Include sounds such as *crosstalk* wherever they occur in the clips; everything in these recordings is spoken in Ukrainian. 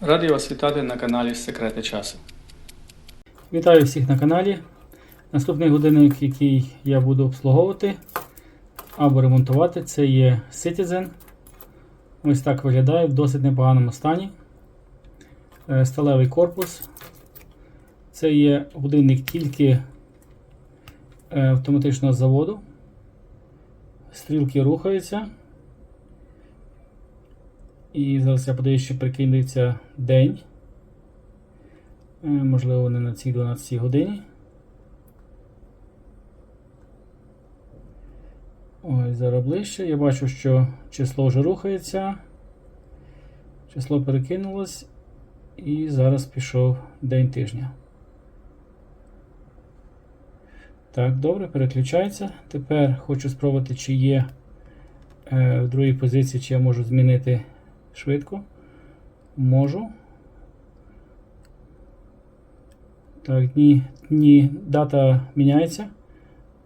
Радий вас вітати на каналі Секрети часу. Вітаю всіх на каналі. Наступний годинник, який я буду обслуговувати або ремонтувати, це є Citizen. Ось так виглядає в досить непоганому стані. Е, Сталевий корпус. Це є годинник тільки е, автоматичного заводу. Стрілки рухаються. І зараз я подивлюсь, що прикинується день. Е, Можливо, не на цій 12 годині. Ой, зараз ближче. Я бачу, що число вже рухається. Число перекинулось. І зараз пішов день тижня. Так, добре, переключається. Тепер хочу спробувати, чи є е, в другій позиції, чи я можу змінити швидко. Можу. Так, дні, дні, дата міняється.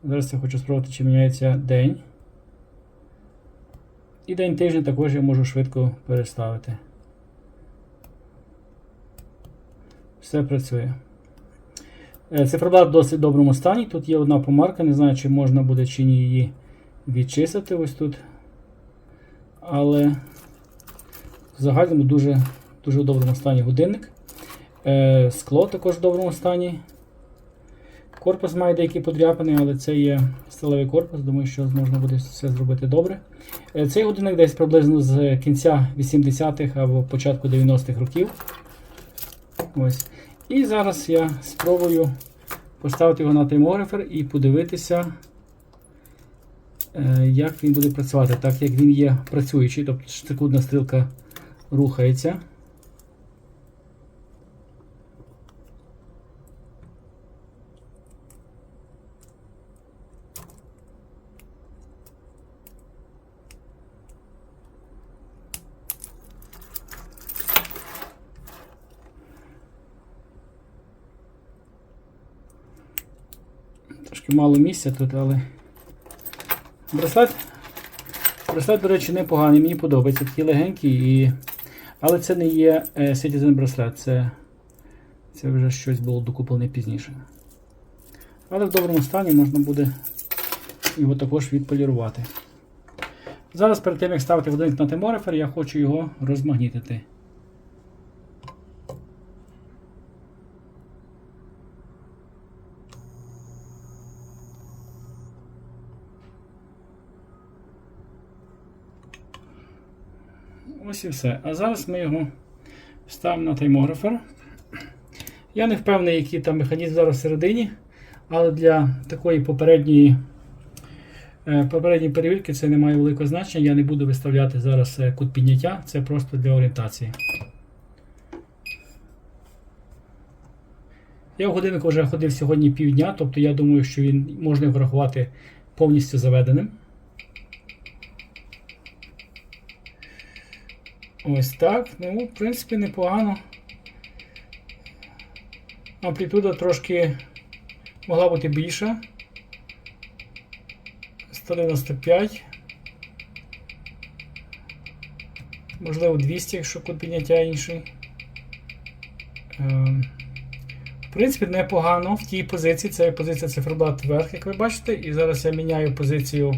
Зараз я хочу спробувати, чи міняється день. І день тижня також я можу швидко переставити. Все працює. Е, Циферблат в досить доброму стані. Тут є одна помарка, не знаю, чи можна буде чи ні її відчистити ось тут. Але в загальному дуже, дуже в доброму стані годинник. Е, Скло також в доброму стані. Корпус має деякі подряпини, але це є сталевий корпус, думаю, що можна буде все зробити добре. Е, Цей годинник десь приблизно з кінця 80-х або початку 90-х років. Ось. І зараз я спробую поставити його на таймографер і подивитися, е, як він буде працювати, так як він є працюючий, тобто секундна стрілка рухається. Трошки мало місця тут, але браслет, браслет, до речі, непоганий, мені подобається. Такий легенький, і... але це не є е, Citizen Bracelet, це, це вже щось було докуплене пізніше. Але в доброму стані можна буде його також відполірувати. Зараз перед тим, як ставити годинник на тиморифер, я хочу його розмагнітити. Ось і все. А зараз ми його ставимо на таймографер. Я не впевнений, який там механізм зараз всередині, але для такої попередньої е, попередньої перевірки це не має великого значення. Я не буду виставляти зараз е, кут підняття, це просто для орієнтації. Я в годиннику вже ходив сьогодні півдня, тобто я думаю, що він можна врахувати повністю заведеним. Ось так. Ну, в принципі, непогано. Амплітуда трошки могла бути більша. 195. Можливо, 200, якщо кут підняття інший. Ем, В принципі, непогано в тій позиції. Це позиція циферблат вверх, як ви бачите. І зараз я міняю позицію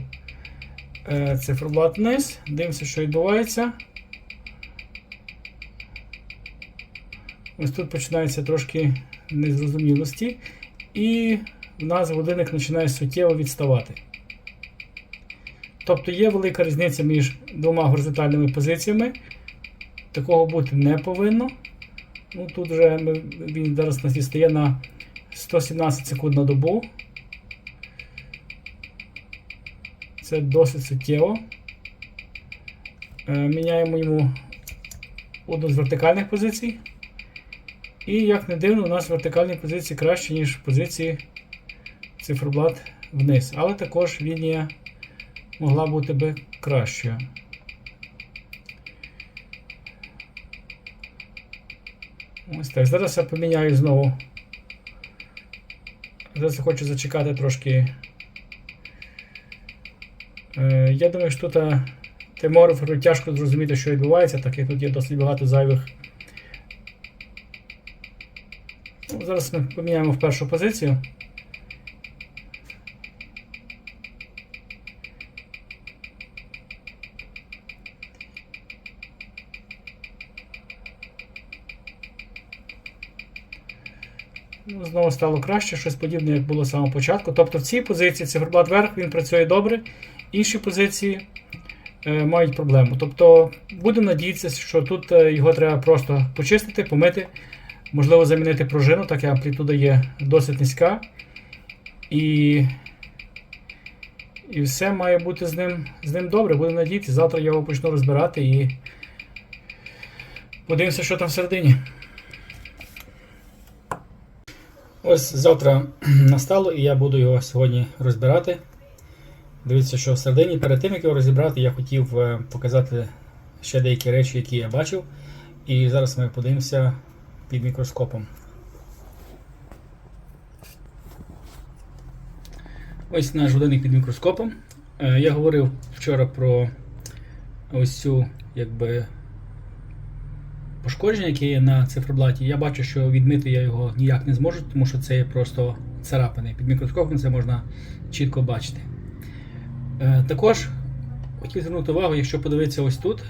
е, циферблат вниз. Дивимося, що відбувається. Ось тут починається трошки незрозумілості, і в нас годинник починає суттєво відставати. Тобто є велика різниця між двома горизонтальними позиціями. Такого бути не повинно. Ну, Тут вже ми, він зараз нас відстає на 117 секунд на добу. Це досить суттєво. Е, Міняємо йому одну з вертикальних позицій. І, як не дивно, у нас вертикальні позиції краще, ніж позиції циферблат вниз. Але також лінія могла бути би кращою. Ось так. Зараз я поміняю знову. Зараз я хочу зачекати трошки. Е, я думаю, що тут Тиморферу тяжко зрозуміти, що відбувається, так як тут є досить багато зайвих Ну, Зараз ми поміняємо в першу позицію. Ну, Знову стало краще, щось подібне, як було з самого початку. Тобто в цій позиції циферблат вверх він працює добре, інші позиції е, мають проблему. Тобто будемо надіятися, що тут е, його треба просто почистити, помити, можливо, замінити пружину, так як амплітуда є досить низька. І, і все має бути з ним, з ним добре. Будемо надіятися. Завтра я його почну розбирати і подивимося, що там всередині. Ось завтра *clears throat* настало, і я буду його сьогодні розбирати. Дивіться, що всередині. Перед тим, як його розібрати, я хотів е, показати ще деякі речі, які я бачив. І зараз ми подивимося під мікроскопом. Ось наш годинник під мікроскопом. Е, Я говорив вчора про ось цю якби, пошкодження, яке є на циферблаті. Я бачу, що відмити я його ніяк не зможу, тому що це є просто царапини. Під мікроскопом це можна чітко бачити. Е, Також хотів звернути увагу, якщо подивитися ось тут,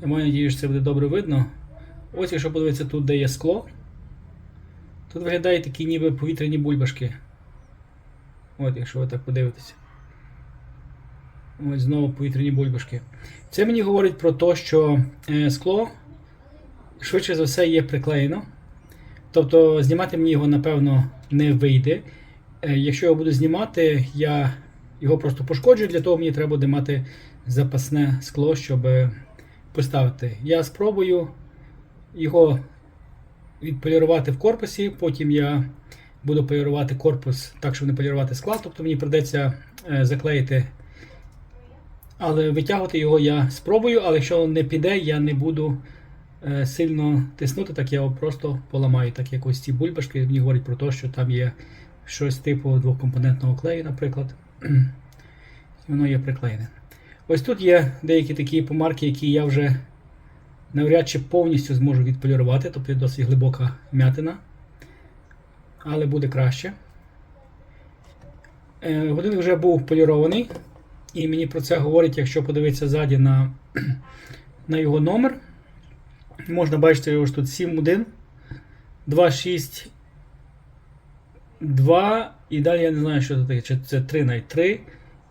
я маю надію, що це буде добре видно. Ось, якщо подивитися тут, де є скло, тут виглядають такі ніби повітряні бульбашки. От, якщо ви так подивитеся. Ось знову повітряні бульбашки. Це мені говорить про те, що е, скло швидше за все є приклеєно. Тобто знімати мені його, напевно, не вийде. Е, Якщо я буду знімати, я його просто пошкоджу, для того мені треба буде мати запасне скло, щоб е, поставити. Я спробую його відполірувати в корпусі, потім я буду полірувати корпус так, щоб не полірувати склад, тобто мені придеться е, заклеїти. Але витягувати його я спробую, але якщо не піде, я не буду е, сильно тиснути, так я його просто поламаю. Так як ось ці бульбашки мені говорять про те, що там є щось типу двокомпонентного клею, наприклад. І *clears throat* воно є приклеєне. Ось тут є деякі такі помарки, які я вже навряд чи повністю зможу відполірувати, тобто досить глибока м'ятина. Але буде краще. Е, Годинник вже був полірований, і мені про це говорить, якщо подивитися ззаді на, *clears throat* на його номер. Можна бачити його ж тут 7.1, 2.6, 2, і далі я не знаю, що це таке, чи це 3 навіть 3.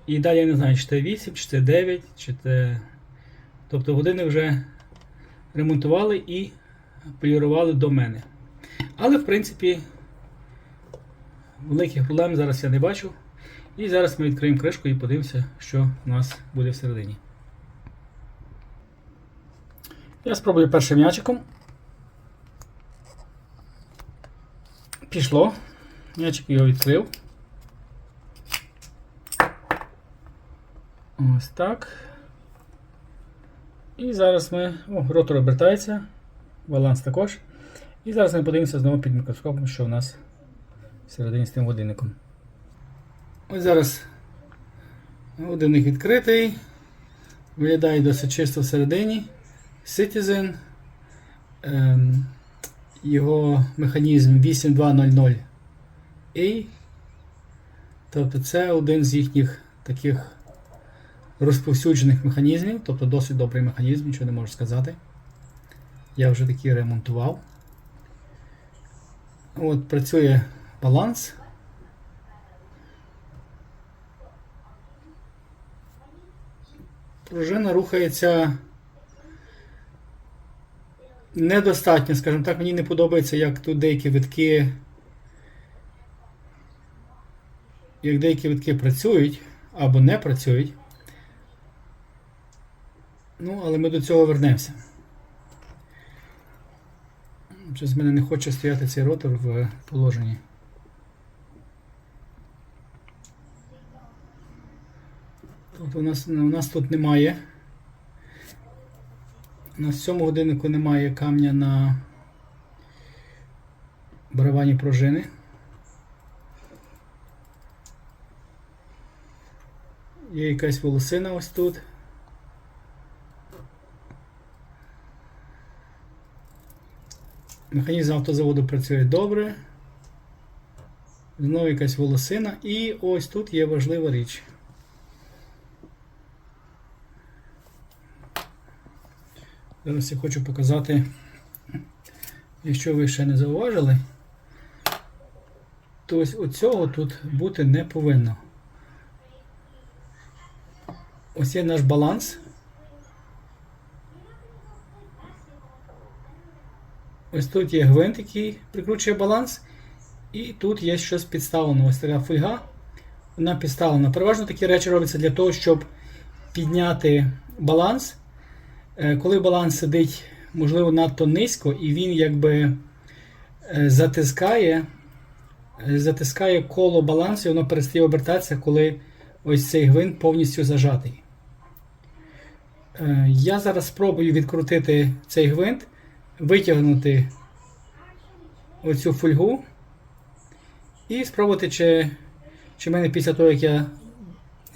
І далі я не знаю, чи це 8, чи це 9, чи це. Тобто години вже ремонтували і полірували до мене. Але, в принципі, великих проблем зараз я не бачу. І зараз ми відкриємо кришку і подивимося, що у нас буде всередині. Я спробую першим м'ячиком. Пішло. М'ячик його відкрив. Ось так. І зараз ми. О, ротор обертається. Баланс також. І зараз ми подивимося знову під мікроскопом, що у нас всередині з тим годинником. Ось зараз годинник відкритий. Виглядає досить чисто всередині. Citizen. Ем, його механізм 8200A. Тобто це один з їхніх таких розповсюджених механізмів, тобто досить добрий механізм, нічого не можу сказати. Я вже такий ремонтував. От Працює баланс. Пружина рухається недостатньо, скажімо так, мені не подобається, як тут деякі витки. Як деякі витки працюють або не працюють. Ну, але ми до цього вернемося. Щось в мене не хоче стояти цей ротор в положенні. Тобто у нас, у нас тут немає. На цьому годиннику немає камня на барабані пружини. Є якась волосина ось тут. Механізм автозаводу працює добре. Знову якась волосина. І ось тут є важлива річ. Зараз я хочу показати, якщо ви ще не зауважили, то ось оцього тут бути не повинно. Ось є наш баланс. Ось тут є гвинт, який прикручує баланс. І тут є щось підставлено. Ось така фольга. Вона підставлена. Переважно такі речі робляться для того, щоб підняти баланс. Е, Коли баланс сидить, можливо, надто низько, і він якби е, затискає, е, затискає коло балансу, і воно перестає обертатися, коли ось цей гвинт повністю зажатий. Я зараз спробую відкрутити цей гвинт, витягнути оцю фольгу і спробувати, чи, чи мене після того, як я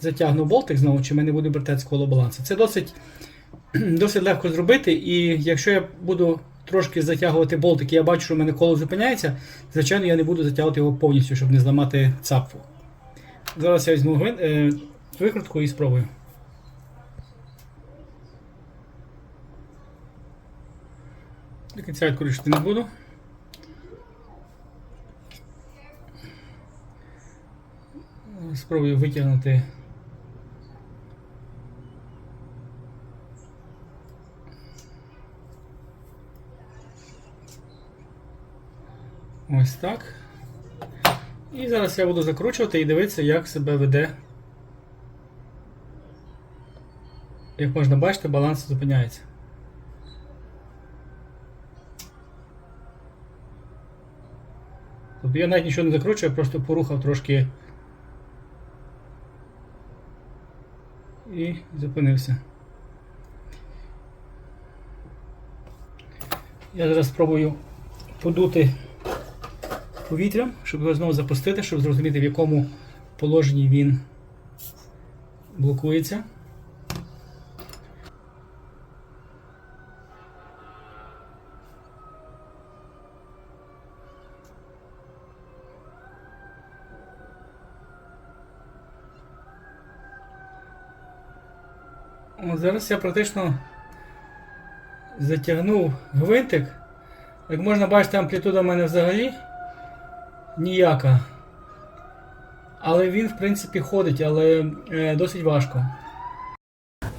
затягну болтик знову, чи мене буде обертатися коло балансу. Це досить, *clears throat* досить легко зробити, і якщо я буду трошки затягувати болтик, і я бачу, що в мене коло зупиняється, звичайно, я не буду затягувати його повністю, щоб не зламати цапфу. Зараз я візьму е, викрутку і спробую. До кінця відкручувати не буду. Спробую витягнути. Ось так. І зараз я буду закручувати і дивитися, як себе веде. Як можна бачити, баланс зупиняється. Я навіть нічого не закручую, просто порухав трошки і зупинився. Я зараз спробую подути повітрям, щоб його знову запустити, щоб зрозуміти, в якому положенні він блокується. Зараз я практично затягнув гвинтик. Як можна бачити, амплітуда в мене взагалі ніяка. Але він, в принципі, ходить, але е, досить важко.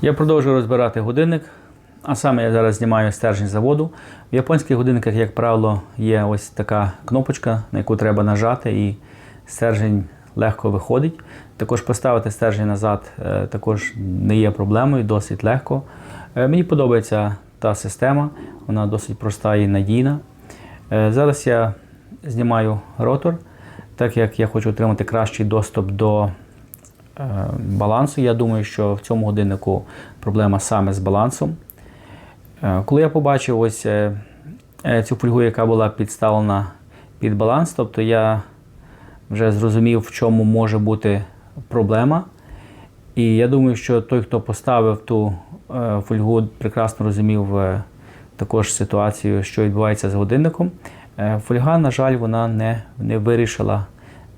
Я продовжую розбирати годинник. А саме я зараз знімаю стержень заводу. В японських годинниках, як правило, є ось така кнопочка, на яку треба нажати, і стержень легко виходить. Також поставити стержень назад е, також не є проблемою, досить легко. Е, Мені подобається та система, вона досить проста і надійна. Е, Зараз я знімаю ротор, так як я хочу отримати кращий доступ до балансу. Я думаю, що в цьому годиннику проблема саме з балансом. Коли я побачив ось цю фольгу, яка була підставлена під баланс, тобто я вже зрозумів, в чому може бути проблема. І я думаю, що той, хто поставив ту е, фольгу, прекрасно розумів е, також ситуацію, що відбувається з годинником. Е, Фольга, на жаль, вона не, не, вирішила,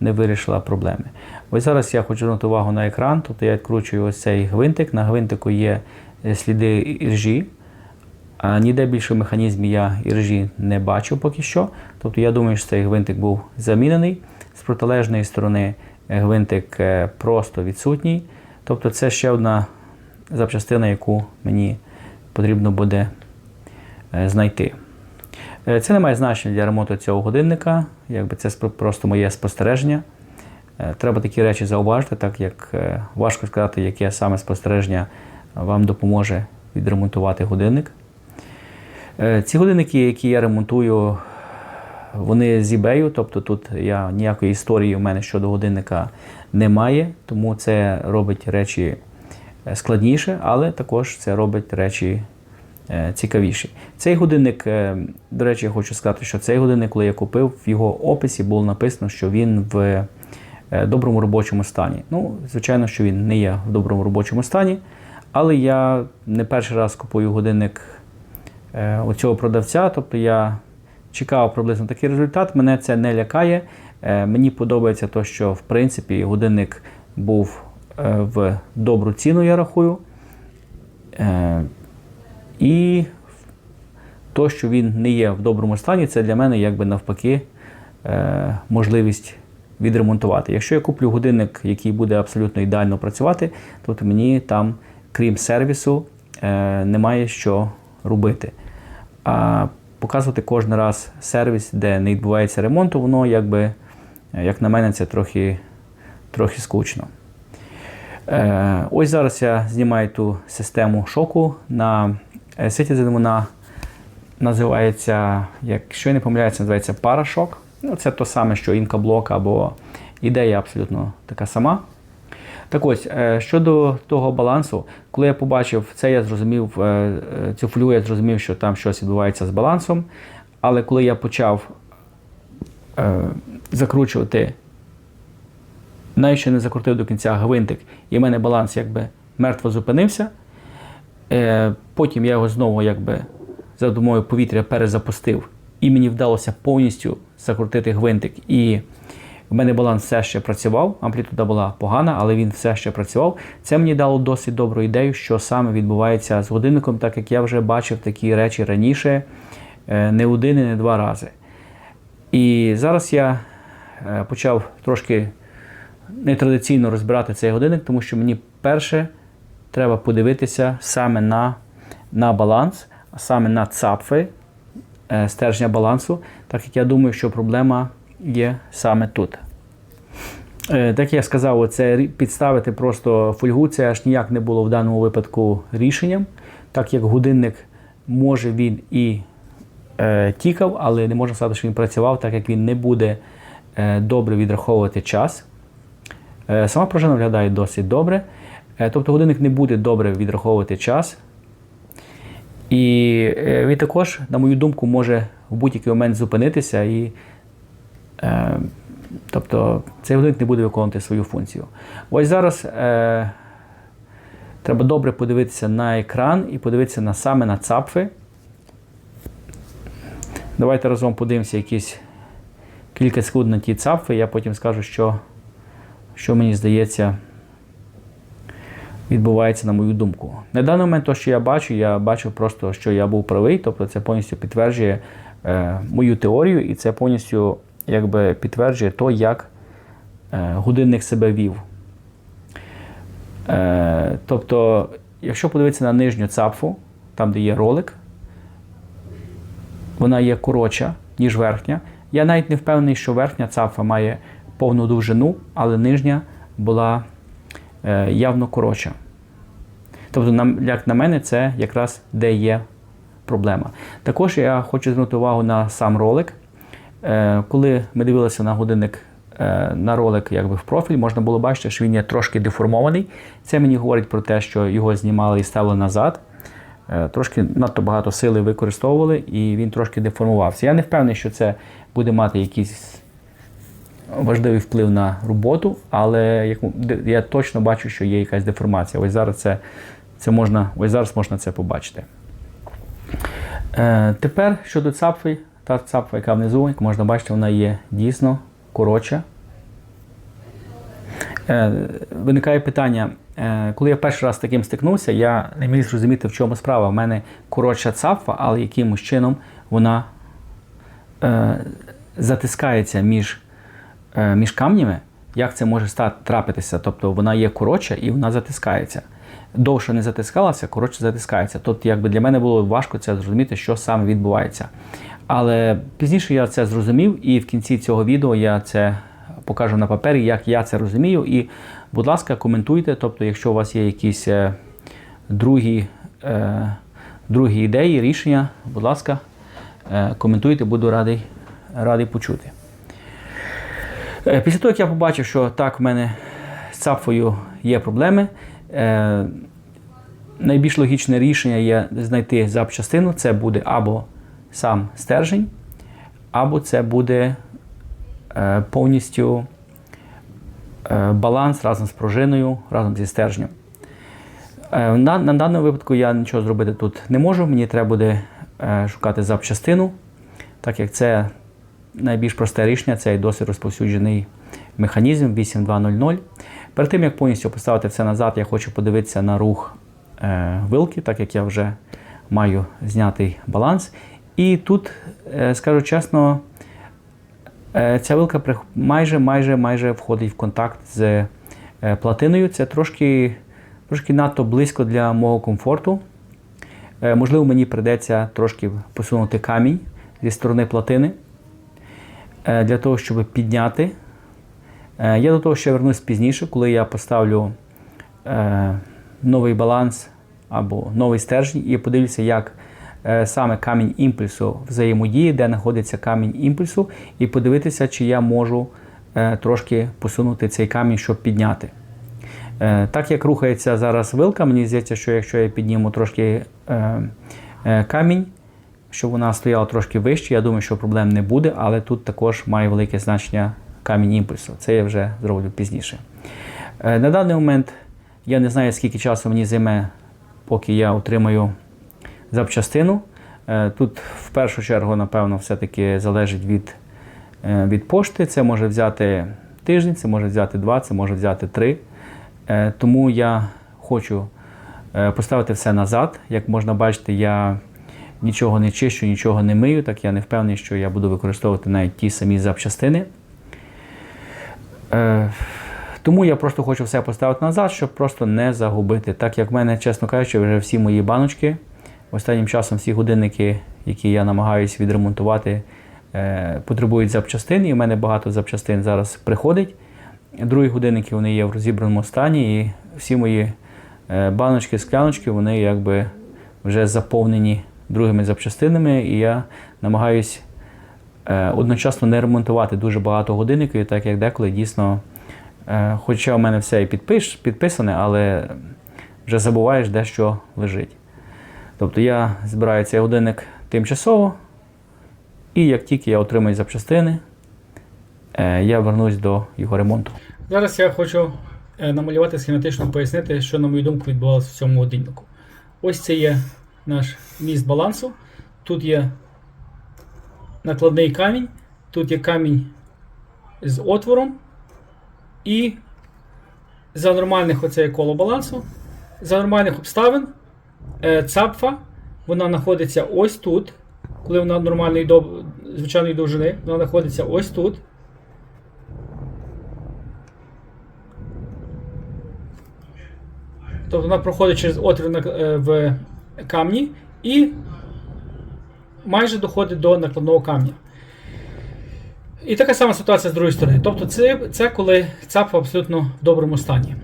не вирішила проблеми. Ось зараз я хочу звернути увагу на екран, тобто я відкручую ось цей гвинтик. На гвинтику є сліди іржі. А ніде більше механізмі я іржі не бачу поки що. Тобто я думаю, що цей гвинтик був замінений. З протилежної сторони е, гвинтик е, просто відсутній. Тобто це ще одна запчастина, яку мені потрібно буде е, знайти. Це не має значення для ремонту цього годинника, якби це просто моє спостереження. Треба такі речі зауважити, так як важко сказати, яке саме спостереження вам допоможе відремонтувати годинник. Ці годинники, які я ремонтую, вони з eBay, тобто тут я ніякої історії у мене щодо годинника немає, тому це робить речі е, складніше, але також це робить речі е, цікавіші. Цей годинник, е, до речі, я хочу сказати, що цей годинник, коли я купив, в його описі було написано, що він в доброму робочому стані. Ну, звичайно, що він не є в доброму робочому стані, але я не перший раз купую годинник у цього продавця, тобто я чекав приблизно такий результат. Мене це не лякає. Е, Мені подобається те, що в принципі годинник був е, в добру ціну, я рахую. Е, І то, що він не є в доброму стані, це для мене якби навпаки можливість відремонтувати. Якщо я куплю годинник, який буде абсолютно ідеально працювати, то мені там, крім сервісу, немає що робити. А показувати кожен раз сервіс, де не відбувається ремонту, воно якби, е, як на мене, це трохи, трохи скучно. Е, ось зараз я знімаю ту систему шоку на е, Citizen. Вона називається, якщо я не помиляюся, називається Парашок. Ну, це то саме, що інкаблок або ідея абсолютно така сама. Так ось, е, щодо того балансу, коли я побачив це, я зрозумів, е, е, цю флю, я зрозумів, що там щось відбувається з балансом. Але коли я почав закручувати, навіть ще не закрутив до кінця гвинтик, і в мене баланс якби мертво зупинився. Потім я його знову якби за допомогою повітря перезапустив, і мені вдалося повністю закрутити гвинтик. І в мене баланс все ще працював, амплітуда була погана, але він все ще працював. Це мені дало досить добру ідею, що саме відбувається з годинником, так як я вже бачив такі речі раніше е, не один і не два рази. І зараз я е, почав трошки нетрадиційно розбирати цей годинник, тому що мені перше треба подивитися саме на, на баланс, саме на цапфи е, стержня балансу, так як я думаю, що проблема є саме тут. Е, Так я сказав, рі- підставити просто фольгу, це аж ніяк не було в даному випадку рішенням, так як годинник може він і е, тікав, але не можна сказати, що він працював, так як він не буде е, добре відраховувати час. Е, Сама пружина виглядає досить добре. Е, Тобто годинник не буде добре відраховувати час. І е, він також, на мою думку, може в будь-який момент зупинитися і. Е, тобто цей годинник не буде виконувати свою функцію. Ось зараз е, треба добре подивитися на екран і подивитися на, саме на цапфи. Давайте разом подивимося якісь кілька секунд на ті цапфи, я потім скажу, що, що мені здається відбувається на мою думку. На даний момент, то, що я бачу, я бачу просто, що я був правий, тобто це повністю підтверджує е, мою теорію, і це повністю якби, підтверджує то, як е, годинник себе вів. Е, тобто, якщо подивитися на нижню цапфу, там, де є ролик, вона є коротша, ніж верхня. Я навіть не впевнений, що верхня цапфа має повну довжину, але нижня була е, явно коротша. Тобто, як на мене, це якраз де є проблема. Також я хочу звернути увагу на сам ролик. Е, коли ми дивилися на годинник е, на ролик якби в профіль, можна було бачити, що він є трошки деформований. Це мені говорить про те, що його знімали і ставили назад. Е, Трошки надто багато сили використовували, і він трошки деформувався. Я не впевнений, що це буде мати якийсь важливий вплив на роботу, але я точно бачу, що є якась деформація. Ось зараз це, це можна, ось зараз можна це побачити. Тепер щодо цапфи, та цапфа, яка внизу, як можна бачити, вона є дійсно коротша. Е, виникає питання, е, коли я перший раз з таким стикнувся, я не міг зрозуміти, в чому справа. У мене коротша цапфа, але якимось чином вона е, затискається між, е, між камнями. Як це може трапитися? Тобто вона є коротша і вона затискається. Довше не затискалася, коротше затискається. Тобто, якби для мене було важко це зрозуміти, що саме відбувається. Але пізніше я це зрозумів, і в кінці цього відео я це покажу на папері, як я це розумію. І, будь ласка, коментуйте. Тобто, якщо у вас є якісь е, другі, е, другі ідеї, рішення, будь ласка, е, коментуйте, буду радий, радий почути. Після того, як я побачив, що так в мене з цапфою є проблеми, найбільш логічне рішення є знайти запчастину. Це буде або сам стержень, або це буде е, повністю е, баланс разом з пружиною, разом зі стержнем. Е, на, на даному випадку я нічого зробити тут не можу. Мені треба буде шукати запчастину. так як це найбільш просте рішення, це і досить розповсюджений механізм 8200. Перед тим, як повністю поставити все назад, я хочу подивитися на рух вилки, так як я вже маю знятий баланс. І тут, е, скажу чесно, е, ця вилка майже, майже, майже входить в контакт з е, платиною. Це трошки, трошки надто близько для мого комфорту. Можливо, мені прийдеться трошки посунути камінь зі сторони платини для того, щоб підняти. Я до того ще вернусь пізніше, коли я поставлю новий баланс або новий стержень і подивлюся, як саме камінь імпульсу взаємодіє, де знаходиться камінь імпульсу, і подивитися, чи я можу е, трошки посунути цей камінь, щоб підняти. Е, Так як рухається зараз вилка, мені здається, що якщо я підніму трошки е, е, камінь, щоб вона стояла трошки вище, я думаю, що проблем не буде, але тут також має велике значення камінь імпульсу. Це я вже зроблю пізніше. Е, На даний момент я не знаю, скільки часу мені займе, поки я отримаю запчастину. Е, Тут в першу чергу, напевно, все-таки залежить від, е, від пошти. Це може взяти тиждень, це може взяти два, це може взяти три. Е, Тому я хочу поставити все назад. Як можна бачити, я нічого не чищу, нічого не мию, так я не впевнений, що я буду використовувати навіть ті самі запчастини. Тому я просто хочу все поставити назад, щоб просто не загубити. Так як в мене, чесно кажучи, вже всі мої баночки, останнім часом всі годинники, які я намагаюся відремонтувати, е, потребують запчастин, і в мене багато запчастин зараз приходить. Другі годинники вони є в розібраному стані, і всі мої е, баночки, скляночки, вони якби вже заповнені другими запчастинами, і я намагаюсь е, одночасно не ремонтувати дуже багато годинників, так як деколи дійсно, хоча в мене все і підпиш, підписане, але вже забуваєш, де що лежить. Тобто я збираю цей годинник тимчасово, і як тільки я отримаю запчастини, е, я вернусь до його ремонту. Зараз я хочу е, намалювати схематично пояснити, що, на мою думку, відбувалося в цьому годиннику. Ось це є наш міст балансу. Тут є накладний камінь, тут є камінь з отвором. І за нормальних оце коло балансу. За нормальних обставин цапфа вона знаходиться ось тут. Коли вона нормальної дов- звичайної довжини, вона знаходиться ось тут. Тобто вона проходить через отвір е, в камні і майже доходить до накладного камня. І така сама ситуація з другої сторони. Тобто, це, це коли цапа абсолютно в доброму стані.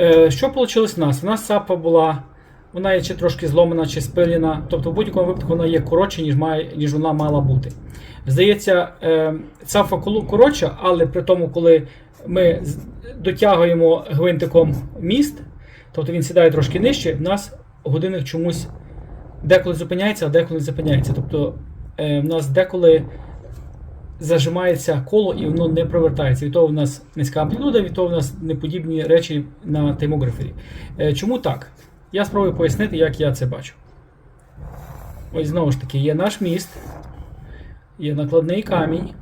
Е, що вийшло в нас? У нас цапа була, вона є чи трошки зломана, чи спилена. Тобто, в будь-якому випадку вона є коротша, ніж, має, ніж вона мала бути. Здається, е, цапа коротша, але при тому, коли ми дотягуємо гвинтиком міст, тобто він сідає трошки нижче, в нас годинник чомусь деколи зупиняється, а деколи не зупиняється. Тобто е, в нас деколи зажимається коло і воно не провертається. Від того в нас низька амплітуда, від того в нас неподібні речі на таймографері. Е, чому так? Я спробую пояснити, як я це бачу. Ось знову ж таки, є наш міст, є накладний камінь,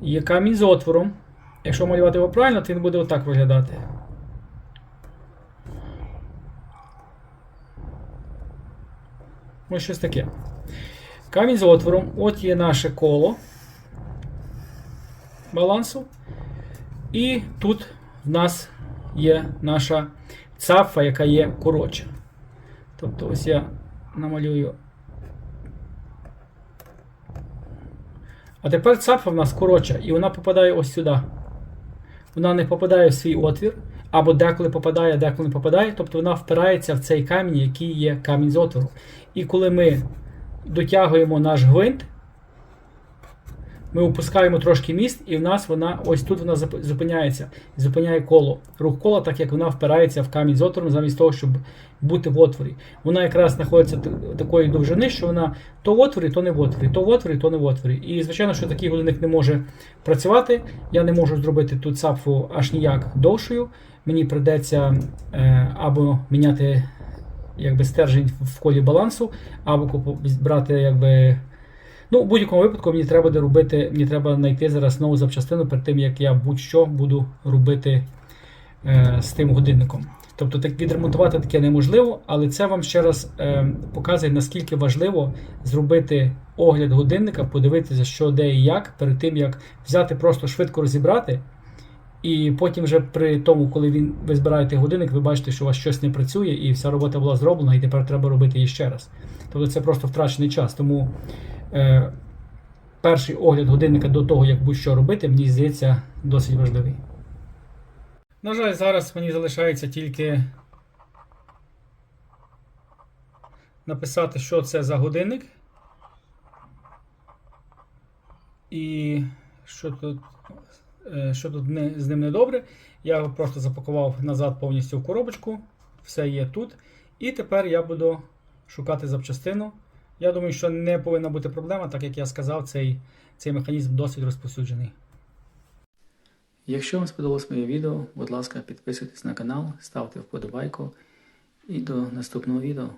є камінь з отвором. Якщо малювати його правильно, то він буде отак виглядати. Ось щось таке. Камінь з отвором. От є наше коло балансу. І тут в нас є наша цафа, яка є коротша. Тобто, ось я намалюю. А тепер цапфа в нас коротша, і вона попадає ось сюди. Вона не попадає в свій отвір, або деколи попадає, деколи не попадає. Тобто вона впирається в цей камінь, який є камінь з отвору. І коли ми дотягуємо наш гвинт, ми опускаємо трошки міст, і в нас вона ось тут вона зупиняється, зупиняє коло. Рух кола, так як вона впирається в камінь з отвором, замість того, щоб бути в отворі. Вона якраз знаходиться такої довжини, що вона то в отворі, то не в отворі, то в отворі, то не в отворі. І звичайно, що такий годинник не може працювати. Я не можу зробити тут цапфу аж ніяк довшою. Мені придеться е, або міняти якби, стержень в колі балансу, або брати якби, Ну, у будь-якому випадку мені треба буде робити, мені треба знайти зараз нову запчастину перед тим, як я будь-що буду робити е, з тим годинником. Тобто так відремонтувати таке неможливо, але це вам ще раз е, показує, наскільки важливо зробити огляд годинника, подивитися, що де і як, перед тим як взяти, просто швидко розібрати. І потім вже при тому, коли він, ви збираєте годинник, ви бачите, що у вас щось не працює, і вся робота була зроблена, і тепер треба робити її ще раз. Тобто це просто втрачений час. Тому е, перший огляд годинника до того, як будь-що робити, мені здається, досить важливий. На жаль, зараз мені залишається тільки написати, що це за годинник. І що тут, е, що тут не, з ним не добре. Я його просто запакував назад повністю в коробочку. Все є тут. І тепер я буду шукати запчастину. Я думаю, що не повинна бути проблема, так як я сказав, цей, цей механізм досить розповсюджений. Якщо вам сподобалось моє відео, будь ласка, підписуйтесь на канал, ставте вподобайку і до наступного відео.